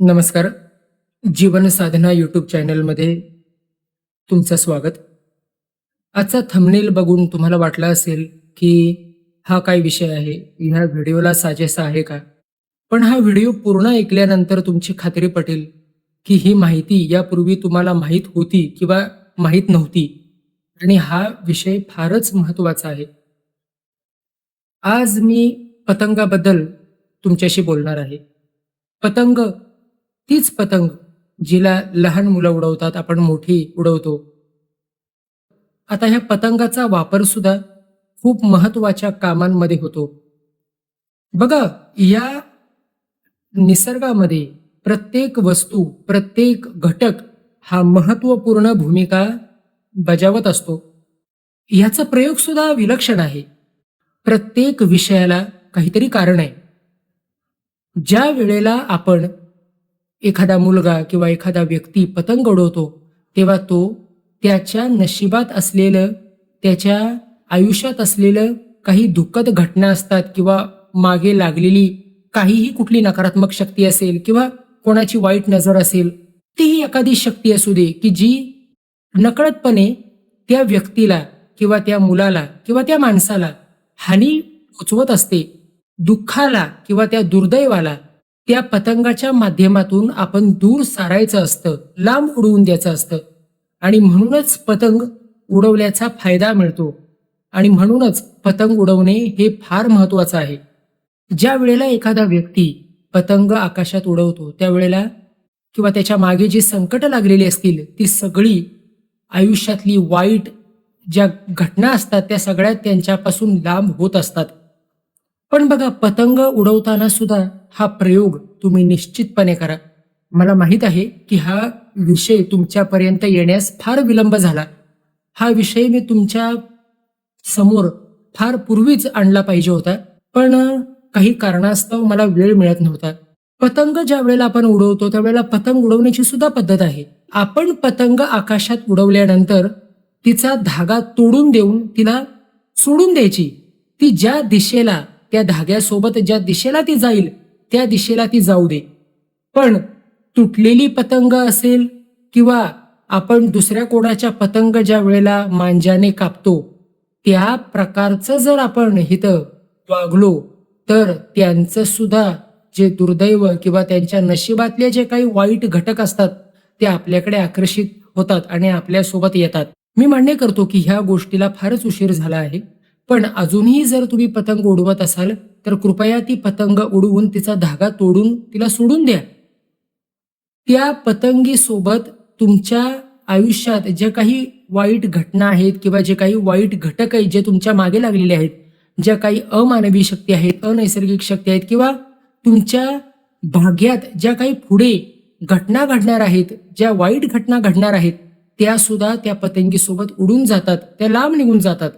नमस्कार. जीवन साधना यूट्यूब चॅनलमध्ये तुमचं स्वागत. आजचा थंबनेल बघून तुम्हाला वाटलं असेल की हा काय विषय आहे? ह्या व्हिडिओला साजेसा आहे का? पण हा व्हिडिओ पूर्ण ऐकल्यानंतर तुमची खात्री पटेल की ही माहिती यापूर्वी तुम्हाला माहीत होती किंवा माहीत नव्हती. आणि हा विषय फारच महत्त्वाचा आहे. आज मी पतंगाबद्दल तुमच्याशी बोलणार आहे. पतंग तीच पतंग जिला लहान मुलं उडवतात आपण मोठी उडवतो. आता ह्या पतंगाचा वापर सुद्धा खूप महत्त्वाच्या कामांमध्ये होतो. बघा या निसर्गामध्ये प्रत्येक वस्तू प्रत्येक घटक हा महत्त्वपूर्ण भूमिका बजावत असतो. याचा प्रयोग सुद्धा विलक्षण आहे. प्रत्येक विषयाला काहीतरी कारण आहे. ज्या वेळेला आपण एखादा मुलगा किंवा एखादा व्यक्ती पतंग उडवतो तेव्हा तो त्याच्या नशिबात असलेलं त्याच्या आयुष्यात असलेलं काही दुःखद घटना असतात किंवा मागे लागलेली काहीही कुठली नकारात्मक शक्ती असेल किंवा कोणाची वाईट नजर असेल तीही एखादी शक्ती असू दे की जी नकळतपणे त्या व्यक्तीला किंवा त्या मुलाला किंवा त्या माणसाला हानी पोचवत असते. दुःखाला किंवा त्या दुर्दैवाला त्या पतंगाच्या माध्यमातून आपण दूर सारायचं असतं लांब उडवून द्यायचं असतं. आणि म्हणूनच पतंग उडवल्याचा फायदा मिळतो. आणि म्हणूनच पतंग उडवणे हे फार महत्वाचं आहे. ज्या वेळेला एखादा व्यक्ती पतंग आकाशात उडवतो त्यावेळेला किंवा त्याच्यामागे जी संकटं लागलेली असतील ती सगळी आयुष्यातली वाईट ज्या घटना असतात त्या सगळ्या त्यांच्यापासून लांब होत असतात. पण बघा पतंग उडवताना सुद्धा हा प्रयोग तुम्ही निश्चितपणे करा. मला माहीत आहे की हा विषय तुमच्यापर्यंत येण्यास फार विलंब झाला. हा विषय मी तुमच्यासमोर फार पूर्वीच आणला पाहिजे होता पण काही कारणास्तव मला वेळ मिळत नव्हता. पतंग ज्या वेळेला आपण उडवतो त्यावेळेला पतंग उडवण्याची सुद्धा पद्धत आहे. आपण पतंग आकाशात उडवल्यानंतर तिचा धागा तोडून देऊन तिला सोडून द्यायची. ती ज्या दिशेला त्या धाग्यासोबत ज्या दिशेला ती जाईल त्या दिशेला ती जाऊ दे. पण तुटलेली पतंग असेल किंवा आपण दुसऱ्या कोणाच्या पतंग ज्या वेळेला मांजाने कापतो त्या प्रकारचं जर आपण इथं वागलो तर त्यांचं सुद्धा जे दुर्दैव किंवा त्यांच्या नशिबातले जे काही वाईट घटक असतात ते आपल्याकडे आकर्षित होतात आणि आपल्यासोबत येतात. मी मान्य करतो की ह्या गोष्टीला फारच उशीर झाला आहे. पण अजूनही जर तुम्ही पतंग उडवत असाल तर कृपया ती पतंग उडवून तिचा धागा तोडून तिला सोडून द्या. त्या पतंगीसोबत तुमच्या आयुष्यात ज्या काही वाईट घटना आहेत किंवा जे काही वाईट घटक आहेत जे तुमच्या मागे लागलेले आहेत ज्या काही अमानवी शक्ती आहेत अनैसर्गिक शक्ती आहेत किंवा तुमच्या भाग्यात ज्या काही पुढे घटना घडणार आहेत ज्या वाईट घटना घडणार आहेत त्या सुद्धा त्या पतंगीसोबत उडून जातात त्या लांब निघून जातात.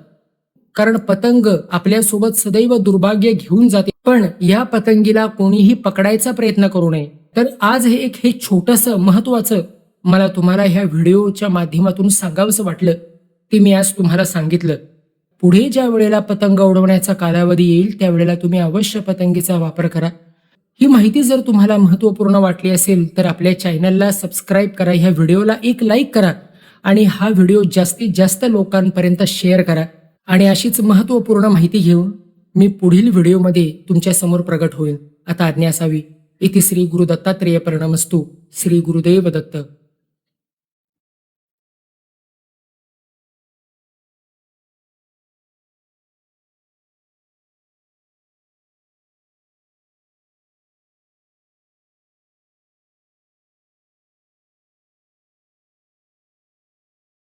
कारण पतंग आपल्यासोबत सदैव दुर्भाग्य घेऊन जाते. पण या पतंगीला कोणीही पकडायचा प्रयत्न करू नये. तर आज हे एक हे छोटस महत्वाचं मला तुम्हाला ह्या व्हिडिओच्या माध्यमातून सांगावंसं वाटलं. ते मी आज तुम्हाला सांगितलं. पुढे ज्या वेळेला पतंग उडवण्याचा कालावधी येईल त्यावेळेला तुम्ही अवश्य पतंगीचा वापर करा. ही माहिती जर तुम्हाला महत्त्वपूर्ण वाटली असेल तर आपल्या चॅनलला सबस्क्राईब करा ह्या व्हिडिओला एक लाईक करा आणि हा व्हिडिओ जास्तीत जास्त लोकांपर्यंत शेअर करा. आणि अशीच महत्त्वपूर्ण माहिती घेऊन मी पुढील व्हिडिओमध्ये तुमच्यासमोर प्रगट होईल आता आज्ञा असावी. इथे श्री गुरु दत्तात्रेय प्रणमस्तू. श्री गुरुदेव दत्त.